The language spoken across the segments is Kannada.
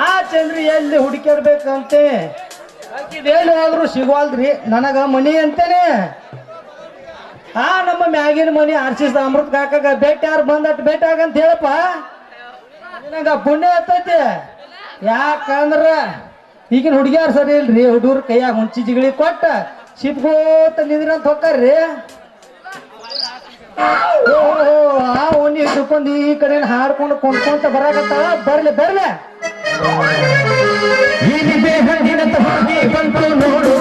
ಆ ಚಂದ್ರಿ ಎಲ್ಲಿ ಹುಡುಕಿರ್ಬೇಕಂತೆ ಇದೇನು ಆದ್ರೂ ಸಿಗವಲ್ರಿ ನನಗ ಮನಿ ಅಂತೇನೆ. ಆ, ನಮ್ಮ ಮ್ಯಾಗಿನ ಮನಿ ಆರ್ಸಿಸ್ ಅಮೃತ್ ಕಾಕಾಗ ಬೆಟ್ಟ ಯಾರು ಬಂದಟ್ ಬೆಟ್ಟ ಆಗಂತ ಹೇಳಪ್ಪ. ನಿನಗ ಪುಣ್ಯ ಹತ್ತೈತಿ ಯಾಕಂದ್ರ ಈಗಿನ ಹುಡುಗಿಯಾರ ಸರಿ ಇಲ್ರಿ, ಹುಡುಗರು ಕೈಯಾಗ ಹುಂಚಿ ಜಿಗಳಿ ಕೊಟ್ಟ ಶಿಪ್ಗೋತ ನಿಂದ್ರಂತ ಹೊಕ್ಕಾರ್ರಿ ಓಹೋ, ಆ ಹಿಡ್ಕೊಂಡ್ ಈ ಕಡೆ ಹಾಡ್ಕೊಂಡು ಕೊಂಡ್ಕೊಂತ ಬರಾಕತ್ತ? ಬರ್ಲಿ ಬರ್ಲಿ. ಬಂತು ನೋಡು.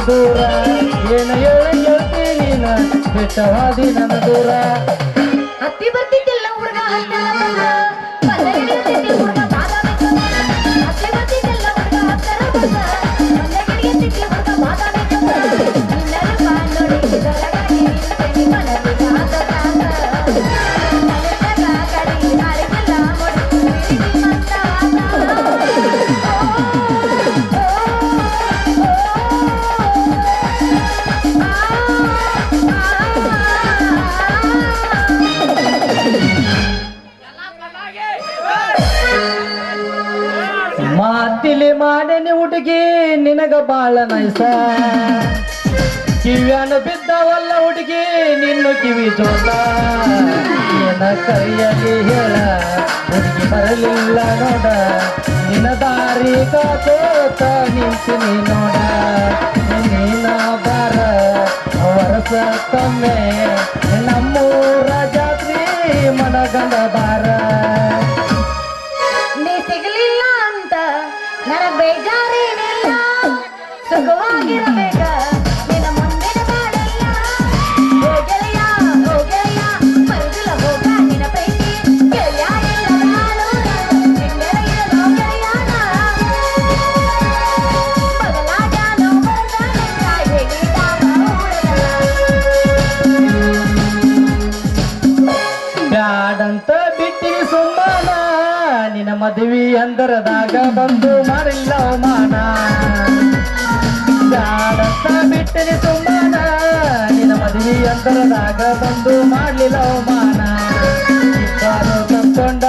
ದೂರ. ಏನು ಹೇಳಿ ಕೇಳ್ತೀನಿ ನೀನ? ನನ್ನ ದೂರ. ಹತ್ತಿ ಬರ್ತಿದ್ದಿಲ್ಲ ಹುಡುಗ ಹುಡುಗ ಬಾಳ ನೈಸ ಕಿವಿಯನ್ನು ಬಿದ್ದವಲ್ಲ ಹುಡುಗಿ, ನಿನ್ನ ಕಿವಿ ಜೋಲ ಏನ ಕೈಯಲ್ಲಿ ಹೇಳ, ಹುಡುಗಿ ಬರಲಿಲ್ಲ ನೋಡ. ನಿನ್ನ ದಾರಿ ಕಾಕೋತ ನಿಂತಿನಿ ನೋಡ. ನಿನ್ನ ಬರ ವರ್ಷ ಕಮ್ಮೆ ನಮ್ಮೂರ ಜಾತ್ರಿ ಮನಗಂಡ ಬಾರ ಮದುವೆ ಅಂದರದಾಗ ಬಂದು ಮಾಡಿಲ್ಲ ಮಾನ. ಬ್ಯಾಡಂತ ಬಿಟ್ಟಿನಿ ಸುಮ್ಮನ. ನಿನ್ನ ಮದುವೆ ಅಂತರದಾಗ ಬಂದು ಮಾಡ್ಲಿಲ್ಲ ಮಾನ. ಇಬ್ಬರು ಕರ್ಕೊಂಡ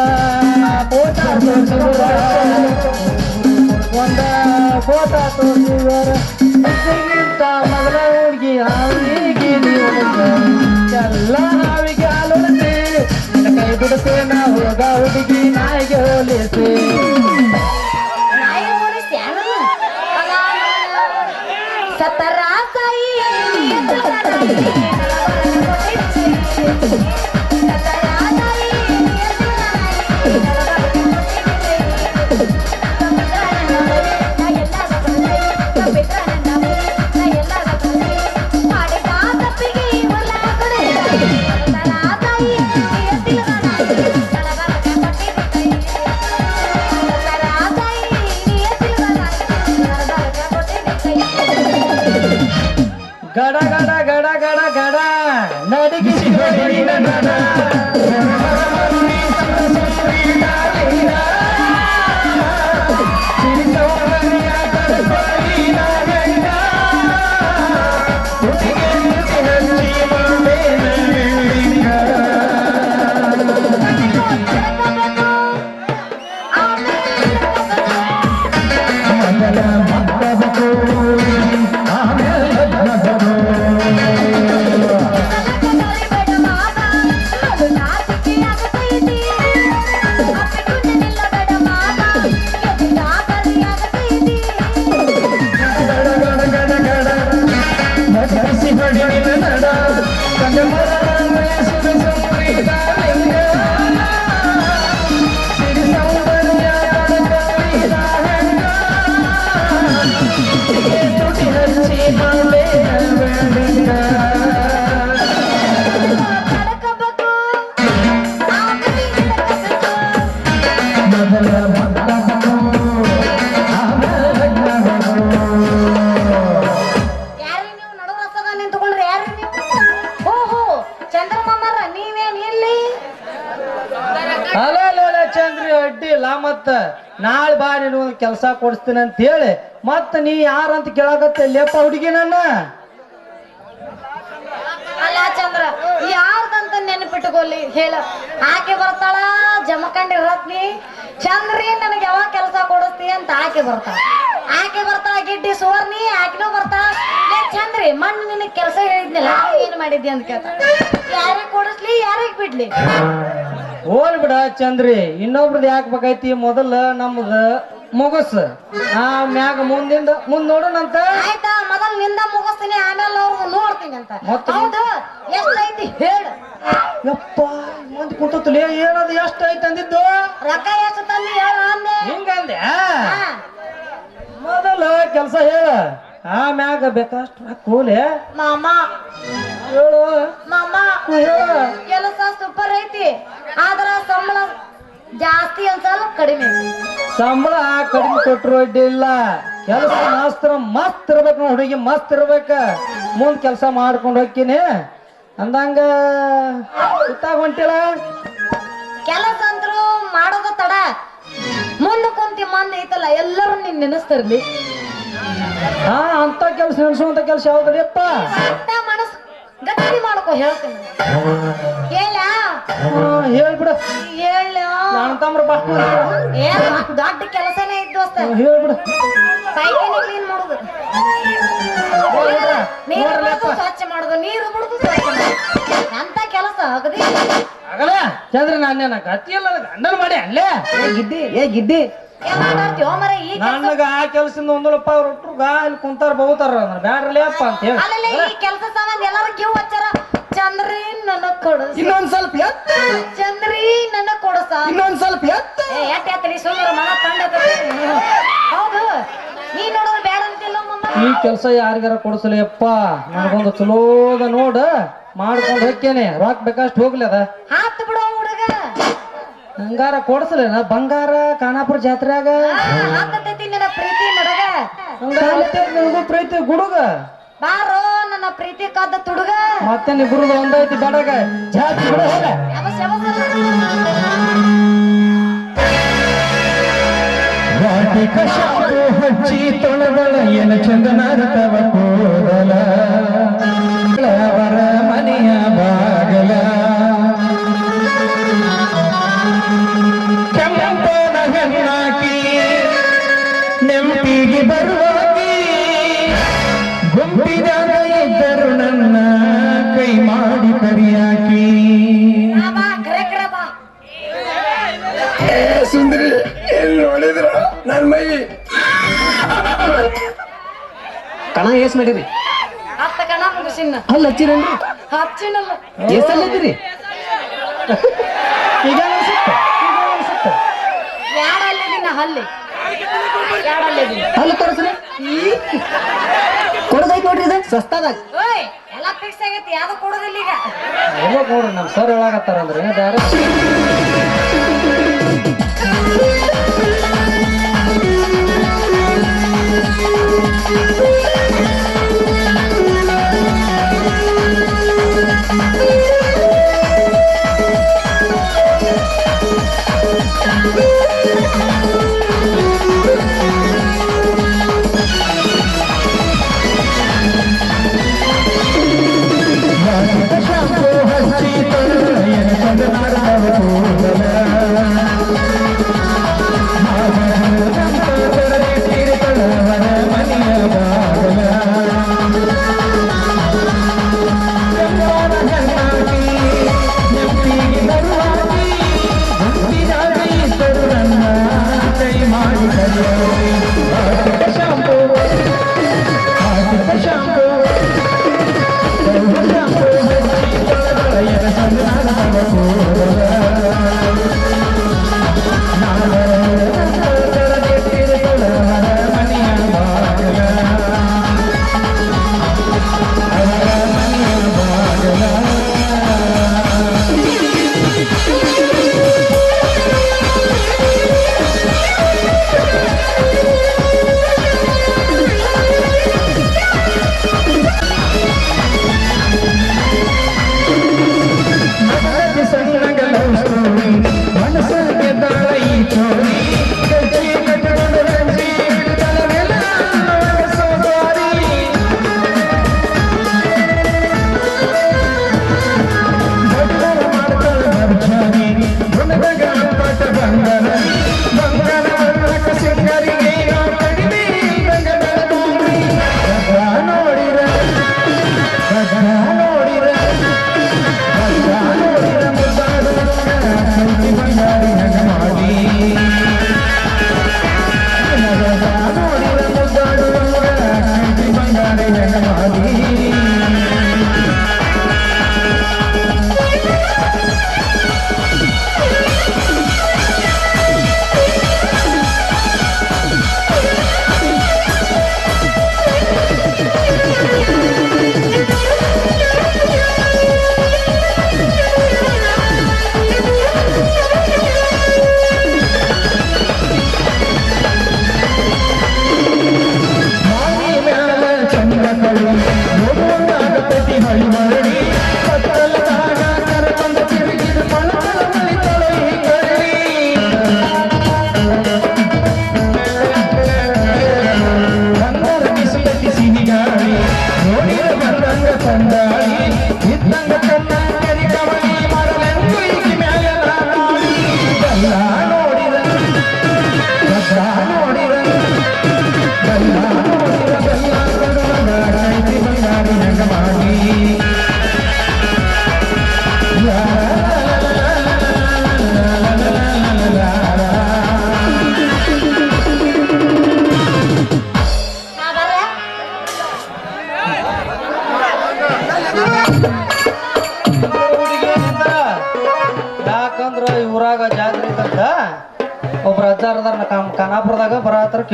ಫೋಟ ತೋರಿಸಿದ ಫೋಟ ಮಗಳ ಇದಕ್ಕಿಂತ ಮೊದಲ ಹುಡುಗಿ ಹಾವಿಗೆ ಎಲ್ಲ ಹಾವಿಗೆ ಹಾಲು ಕೈ ಬಿಡುತ್ತೆ ನಾ ಹೋಗ ಹುಡುಗಿ ನಾಯಿಗೆ ಹೋಲಿಸಿ. Thank you. ಕೊಡಿಸ್ತೀನಿ ಅಂತ ಹೇಳಿ ಮತ್ತ ನೀ ಯಾರಂತ ಕೇಳಾಕತ್ತೆ ಲೇಪ ಹುಡುಗಿ ನನ್ನ? ಅಲ್ಲ ಚಂದ್ರ ಯಾರ್ದಂತ ನೆನಪಿಟ್ಟುಕೊಳ್ಳಿ ಹೇಳ. ಆಕೆ ಬರ್ತಾಳ ಜಮಖಂಡಿರತ್ನಿ ಚಂದ್ರಿ ನನಗೆ ಯಾವಾಗ ಕೆಲಸ ಕೊಡಿಸ್ತಿ ಅಂತ ಆಕೆ ಬರ್ತಾಳ. ಆಕೆ ಬರ್ತಾಳ ಗಿಡ್ಡಿ ಸುವರ್ಣಿ ಆಕೆನೂ ಬರ್ತಾಳ. ಚಂದ್ರಿ ಮಣ್ಣು ನಿನಗೆ ಕೆಲಸ ಹೇಳಿದ್ನಲ್ಲ ಏನ್ ಮಾಡಿದ್ದೆ ಅಂತ ಕೇಳ್ತಾಳ ಯಾರಿಗೆ ಕೊಡಿಸ್ಲಿ ಯಾರಿಗೆ ಬಿಡ್ಲಿ? ಹೋಲ್ ಬಿಡ ಚಂದ್ರಿ ಇನ್ನೊಬ್ರದ್ದು ಯಾಕೆ ಬೇಕೈತಿ ಮೊದಲ ನಮ್ದು ಮುಗಸ್. ಆ ಮ್ಯಾಗ ಮುಂದಿಂದ ಮುಂದ್ ನೋಡೋಣಂತ ಆಯ್ತಾ ಮೊದಲ್ನಿಂದ ಮುಗಿಸ್ತೀನಿ ಆಮೇಲೆ ಅವ್ರದ್ದು ನೋಡ್ತೀನಿ ಅಂತ. ಮತ್ತೆ? ಹೌದು? ಎಷ್ಟೈತಿ ಹೇಳು. ಯಪ್ಪ ಮಂದಿ ಕುಂತಲೇ ಏನದು ಎಷ್ಟು ಐತೆ ಅಂದಿದ್ದು? ರೊಕ್ಕ ಎಷ್ಟು ತಂದಿ ಹೇಳು ಅಂದೆ. ಹಿಂಗಂದೆ ಹಾ. ಮೊದಲ ಕೆಲಸ ಹೇಳ. ಆ ಮ್ಯಾಗ ಬೇಕಷ್ಟು ಕೂಲೆ ಮಾಮ. ಹೇಳು. ಮಾಮಾ ಹೇಳು. ಕೆಲಸ ಸೂಪರ್ ಐತಿ. ಆದ್ರ ಸಂಬಳ ಜಾಸ್ತಿ ಅನ್ಸಲ್ಲ ಕಡಿಮೆ. ಸಂಬಳ ಕಡಿಮೆ ಕೊಟ್ಟರು ಅಡ್ಡಿ ಇಲ್ಲ ಕೆಲಸ ಮಾಸ್ತರ ಮಸ್ತ್ ಇರ್ಬೇಕು ನೋಡಿ ಹುಡುಗಿ ಮಸ್ತ್ ಇರ್ಬೇಕ. ಮುಂದ್ ಕೆಲಸ ಮಾಡ್ಕೊಂಡು ಹೋಗ್ತೀನಿ. ಅಂದಂಗ ಸುತ್ತಾಗ ಹೊಂಟಿಲ್ಲ ಕೆಲಸ ಅಂದ್ರು ಮಾಡೋದ ತಡ. ಮುಂದೆ ಕುಂತಿ ಮಂದಿ ಐತಲ್ಲ ಎಲ್ಲರೂ ನಿನ್ ನೆನೆಸ್ತಿರ್ಲಿ. ಹಾ ಅಂತ ಕೆಲಸ ನೆನೆಸುವಂತ ಕೆಲಸ ಯಾವ್ದಪ್ಪ ಅಂತ ಮನಸ್ ಗಟ್ಟಿ ಮಾಡ್ಕೋ ಹೇಳ್ತೀನಿ. ಹೇಳ ಹೇಳ್ಬಿಡ ಹೇಳ ನಾನು ತಮ್ರ ಬಾ. ಏನ್ ದೊಡ್ಡ ಕೆಲಸನೇ ಇದ್ದು ಅಸ್ತ ಹೇಳ್ಬಿಡ ಪೈಖಾನೆ ಕ್ಲೀನ್ ಮಾಡುದು. ನೀರು ಬಿಡುದು ಸ್ವಚ್ಛ ಮಾಡುದು. ನೀರು ಬಿಡುದು ಸ್ವಚ್ಛ ಮಾಡುದು. ಅಂತ ಕೆಲಸ? ಆಗದಿ ಆಗಲ್ಲ. ಚಂದ್ರ ನಾನೇನ ಗತಿ ಇಲ್ಲ ಗಂಡನ ಮಾಡಿ ಅಲ್ಲೇ. ಏ ಗಿಡ್ಡಿ ಏ ಗಿಡ್ಡಿ. ನನಗ ಆ ಕೆಲಸದಿಂದ ಒಂದಲಪ್ಪ ಅವ್ರು ಒಟ್ರು ಗಾ ಇಲ್ಲಿ ಕುಂತಾರ ಬಹುತಾರ ಅಂದ್ರೆ ಬ್ಯಾಡ್ರಲೇಪ್ಪ ಅಂತ ಹೇಳಿ. ಈ ಕೆಲಸ ಸಂಬಂಧ ಎಲ್ಲಾರು ಹಚ್ಚಾರ? ಚಂದ್ರಿ ನನ್ನ ಇನ್ನೊಂದ್ ಸ್ವಲ್ಪ ಎತ್ತ. ಚಂದ್ರಿ ನನ್ನ ಕೊಡಸ. ಇನ್ನೊಂದ್ ಸ್ವಲ್ಪ ಎತ್ತ. ಏ ಎಟ್ ಸುಂದರ ಸುಮ್ಮನೆ ಮನ ತಂಡ ಹೌದು. ನೀ ನೋಡೋದು ಬೇಡ ಅಂತಿಲ್ಲ ಮಮ್ಮ ಈ ಕೆಲಸ ಯಾರಿಗಾರ ಕೊಡಿಸಲಿಯಪ್ಪ? ನನಗೊಂದು ಚಲೋದ ನೋಡ. ಮಾಡ್ಕೊಂಡು ಹೆಕ್ಕೇನೆ. ರೊಕ್ಕ ಬೇಕಷ್ಟು ಹೋಗ್ಲಿ ಅದ. ಹಂಗಾರ ಕೊಡ್ಸಲೇನ ಬಂಗಾರ ಖಾನಾಪುರ ಜಾತ್ರೆಯಾಗ? ಆಕತೈತಿ ನಿನ್ನ ಪ್ರೀತಿ ನಡಗ ನಿನಗೂ ಪ್ರೀತಿ ಗುಡುಗ? ಬಾರೋ ನನ್ನ ಪ್ರೀತಿ ಕದ್ದ ತುಡುಗ. ಮತ್ತೆ ನಿಬ್ರದು ಒಂದೈತಿ ಬಡಗ. ಜಾತಿ ಬಿಡ ಹೋಗ. ಯಾವಸ್ ಯಾವಸ್? ಹಚ್ಚಿ ತೊಳೆದಳ ಏನ ಚಂದನಾರ್ತವ ಕೂದಲ. ಬರುವಾಗಿ ಗುಂಪಿದಾಗ ಇದ್ದರು ನನ್ನ ಕೈ ಮಾಡಿ ಕರಿಯಾಕಿ. ಸುಂದರಿ ಎಲ್ಲಿ ನೋಡಿದ್ರ? ನನ್ನ ಮೈ. ಕಣ ಏಸ್ ಮಾಡಿರಿ? ಹತ್ತ ಕಣ ಮುಗಿಸಿನ ಅಲ್ಲ ಹಚ್ಚಿರೇನ್ರಿ? ಹಚ್ಚಿನಲ್ಲ. ಎಷ್ಟಲ್ಲಿದ್ದೀರಿ ಈಗ ಅನ್ಸುತ್ತೆ ಈಗ ಅನ್ಸುತ್ತೆ ಯಾಡಲ್ಲಿದಿನ ಅಲ್ಲಿ ತೋರಿಸ್ರಿ ಕೊಡದೈತಿ ನೋಡ್ರಿ ಇದು ಸಸ್ತಾದಾಗ. ಓಯ್ ಎಲ್ಲ ಫಿಕ್ಸ್ ಆಗೈತಿ ಯಾವ್ದು ಕೊಡೋದಿಲ್ಲ ಈಗ. ನೋಡ್ರಿ ನಮ್ಮ ಸರ್ ಹೇಳಾಕತ್ತಾರ ಅಂದ್ರೆ ಬೇರೆ ವಾಟಿಕ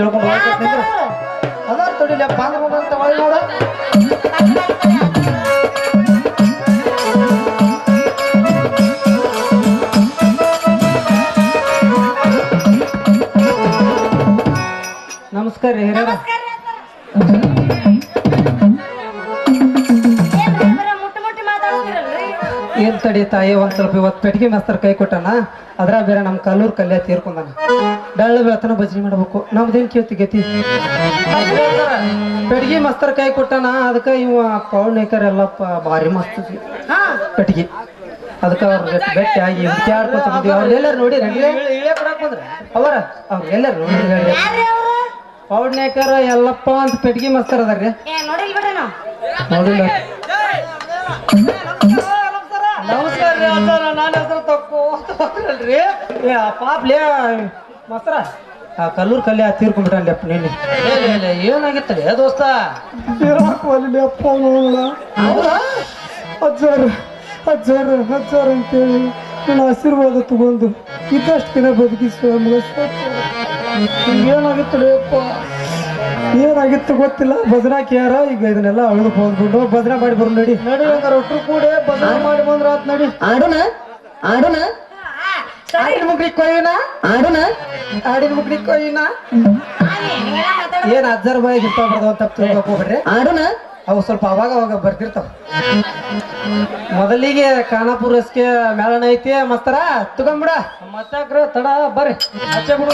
ಹೋಗ್ತಿದ್ರ ಬಂತ ಒಳ್ಳೆ ನೋಡ. ನಮಸ್ಕಾರ ರೀ ಹಿರಿಯರ. ಏನ್ ತಡಿ ತಾಯಿ ಒಂದ್ ಸ್ವಲ್ಪ ಇವತ್ತು ಪೆಟ್ಟಿಗೆ ಮಾಸ್ತರ್ ಕೈ ಕೊಟ್ಟಾನ. ಅದ್ರ ಬೇರೆ ನಮ್ಮ ಕಲ್ಲೂರ್ ಕಲ್ಯ ತೀರ್ಕೊಂಡಾನ ಬೆಳ್ಳ ಬೆಳತನ ಭಜನೆ ಮಾಡ್ಬೇಕು. ನಮ್ದೇನ್ ಕೇಳ್ತಿ ಗತಿ? ಪೆಟ್ಟಿಗೆ ಮಸ್ತರ್ ಕೈ ಕೊಟ್ಟಾನ ಅದಕ್ಕ ಇವ ಪೌರ್ಣಿಕರ್ ಎಲ್ಲಪ್ಪ ಭಾರಿ ಮಸ್ತ್ ಹಾ. ಪೆಟ್ಟಿಗೆ ಅದಕ್ಕ ಅವ್ರ ಗಟ್ಟಿ ಗಟ್ಟಿ ಆಗಿ ಹುಡುಕ್ಯಾಡ್ಕೊಂತ ಬಂದಿವಿ. ಅವ್ರ ಎಲ್ಲಾರು ನೋಡಿ ಅವರ ಅವ್ರ ಎಲ್ಲಾರು ನೋಡಿ ಪೌರ್ಣಿಕರ್ ಎಲ್ಲಪ್ಪ ಅಂತ ಪೆಟ್ಗಿ ಮಸ್ತರ್ ಅದಾರ್ರಿ. ನೋಡಿಲ್ಲ. ನಮಸ್ಕಾರ ರೀ ನಾನು ಹೆಸರು ತಕ್ಕೋ ಅಂತ ಪಾಪ್ಲೇ ಮಸ್ತ್ರ ಆ ಕಲ್ಲೂರ್ ಕಲ್ಯ ತೀರ್ಕೊಂಡ್ಬಿಟ್ಟಲ್ಲಪ್ಪ ನಿನ್ನೆ. ಏನಾಗಿತ್ತಲ್ಲ? ಏ ದೋಸ್ತ? ಅಪ್ಪ ಹೌದಾ? ಅಜ್ಜಾರ ಅಜ್ಜಾರ ಅಜ್ಜಾರ ಅಂತೇಳಿ ನನ್ನ ಆಶೀರ್ವಾದ ತಗೊಂಡು ಇದ್ದಷ್ಟು ದಿನ ಬದುಕಿಸುವ ಏನಾಗಿತ್ತಲ್ಲ ಅಪ್ಪ? ಏನಾಗಿತ್ತು ಗೊತ್ತಿಲ್ಲ. ಭಜನಾ ಯಾರ? ಈಗ ಇದನ್ನೆಲ್ಲ ಅಳಿದು ಹೋಗ್ಬಿಟ್ಟು ಭಜನೆ ಮಾಡಿ ಬರು ನಡಿ. ನಡಿ ಒಟ್ಟರು ಒಟ್ರು ಕೂಡ ಭಜನೆ ಮಾಡಿ ಬಂದ್ರ ಆತ್ ನಡಿ. ಆಡೋಣ ಆಡೋಣ. ಆಡಿನ ಮುಗ್ರಿ ಕೊಯ್ಯನ? ಆಡೋಣ ಆಡಿನ ಮುಗ್ರಿ ಕೊಯ್ಯನ? ಏನ್ ಅಜ್ಜರ ಬಾಯಿಗೆ ಇರ್ತಾವ ಅಂತ ತಿಳ್ಕೊಕ್ ಹೋಗ್ಬೇಡ್ರಿ. ಆಡೋಣ ಅವು ಸ್ವಲ್ಪ ಅವಾಗ ಅವಾಗ ಬರ್ತಿರ್ತಾವ ಮೊದಲಿಗೆ ಖಾನಾಪುರ ರಸ್ಕೆ ಮೇಳನ ಐತಿ ಮಸ್ತರ ತಗೊಂಬಿಡ. ಮತ್ತಾಕ್ರ ತಡ ಬರ್ರಿ. ಹಚ್ಚೆ ಬಿಡು.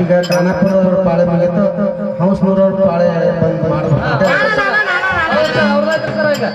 ಈಗ ಖಾನಾಪುರವ್ರ ಪಾಳೆ ಬಂದಿತ್ತು ಹಂಸನೂರವ್ರ ಪಾಳೆ ಬಂದು ಮಾಡಬೇಕು ಈಗ.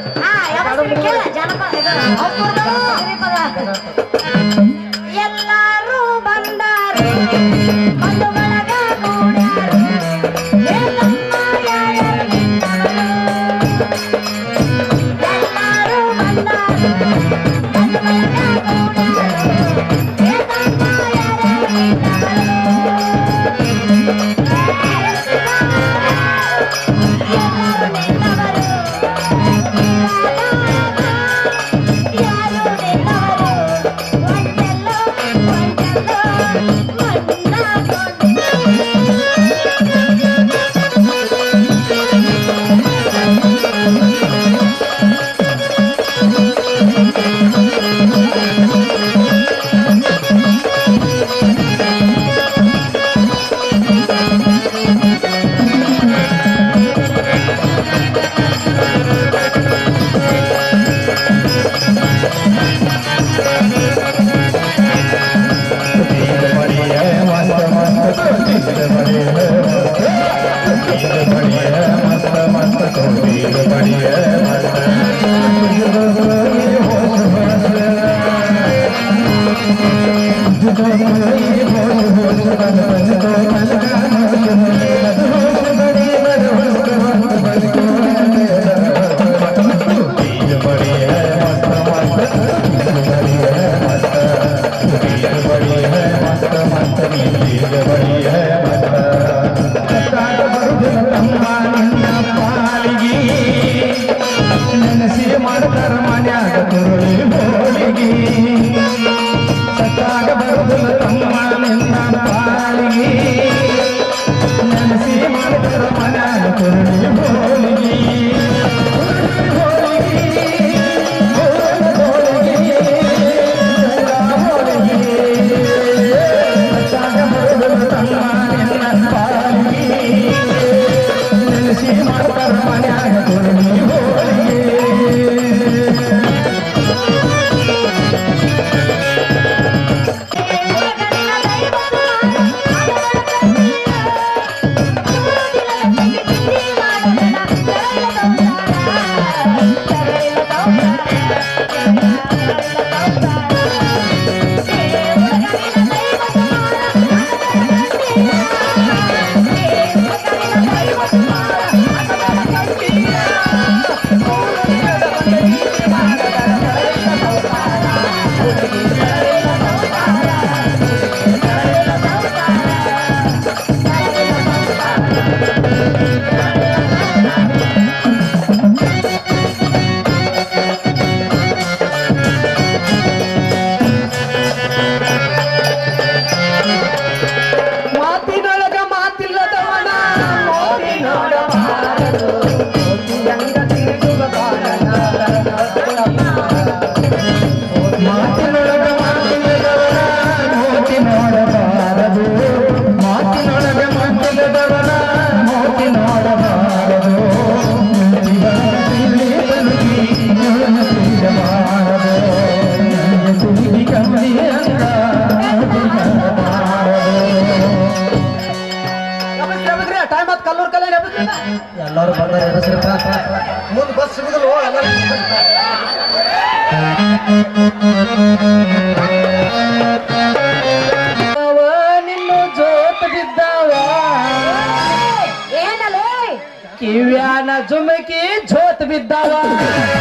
ಕಿವ್ಯಾನ ಜುಮಕಿ ಜೋತ್ ಬಿದ್ದಾವ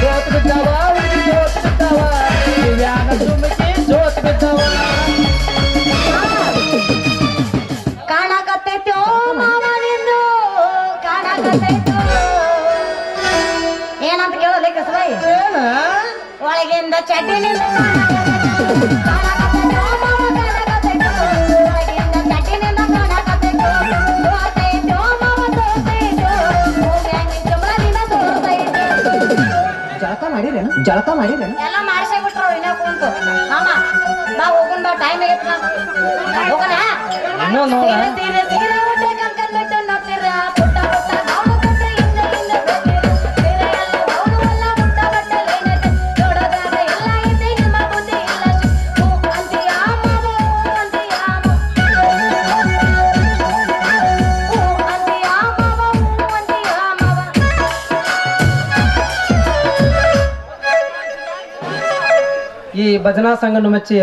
ಜೋತ್ ಬಿದ್ದಾವ ಜೋತ್. ಒಳಗಿಂದ ಚಟಿಲಿ ಜಳಕ ಮಾಡಿರೇನು? ಜಳಕ ಮಾಡಿರೇನು? ಎಲ್ಲ ಮಾಡ್ಸೇ ಬಿಟ್ರು ಇನ್ನ ಕುಂತು. ಮಾಮ ಬಾ ಹೋಗೋಣ ಬಾ ಟೈಮ್ ಆಗೈತೆ ಹೋಗೋಣ? ತೀರ ತೀರ ತೀರ ಹೊಟ್ಟೆ ಕಲ್ಕಲ್ಲ భజనా సంఘం వచ్చి